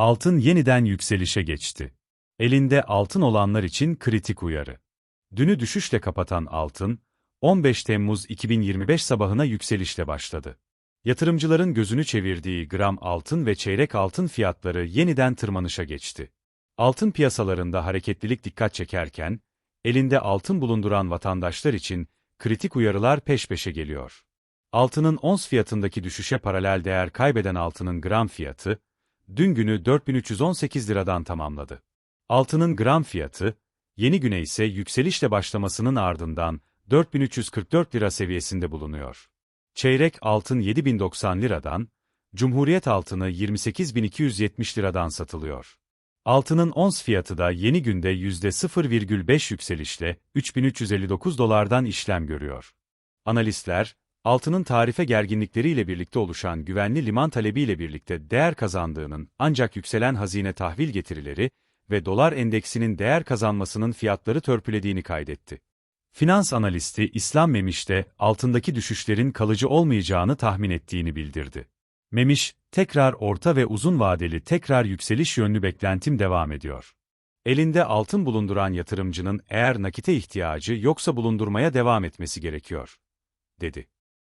Altın yeniden yükselişe geçti. Elinde altın olanlar için kritik uyarı. Dünü düşüşle kapatan altın, 15 Temmuz 2025 sabahına yükselişle başladı. Yatırımcıların gözünü çevirdiği gram altın ve çeyrek altın fiyatları yeniden tırmanışa geçti. Altın piyasalarında hareketlilik dikkat çekerken, elinde altın bulunduran vatandaşlar için kritik uyarılar peş peşe geliyor. Altının ons fiyatındaki düşüşe paralel değer kaybeden altının gram fiyatı, dün günü 4318 liradan tamamladı. Altının gram fiyatı, yeni güne ise yükselişle başlamasının ardından 4344 lira seviyesinde bulunuyor. Çeyrek altın 7090 liradan, Cumhuriyet altını 28270 liradan satılıyor. Altının ons fiyatı da yeni günde %0,5 yükselişle 3359 dolardan işlem görüyor. Analistler, altının tarife gerginlikleriyle birlikte oluşan güvenli liman talebiyle birlikte değer kazandığının ancak yükselen hazine tahvil getirileri ve dolar endeksinin değer kazanmasının fiyatları törpülediğini kaydetti. Finans analisti İslam Memiş de altındaki düşüşlerin kalıcı olmayacağını tahmin ettiğini bildirdi. Memiş, tekrar orta ve uzun vadeli tekrar yükseliş yönlü beklentim devam ediyor. Elinde altın bulunduran yatırımcının eğer nakite ihtiyacı yoksa bulundurmaya devam etmesi gerekiyor, dedi.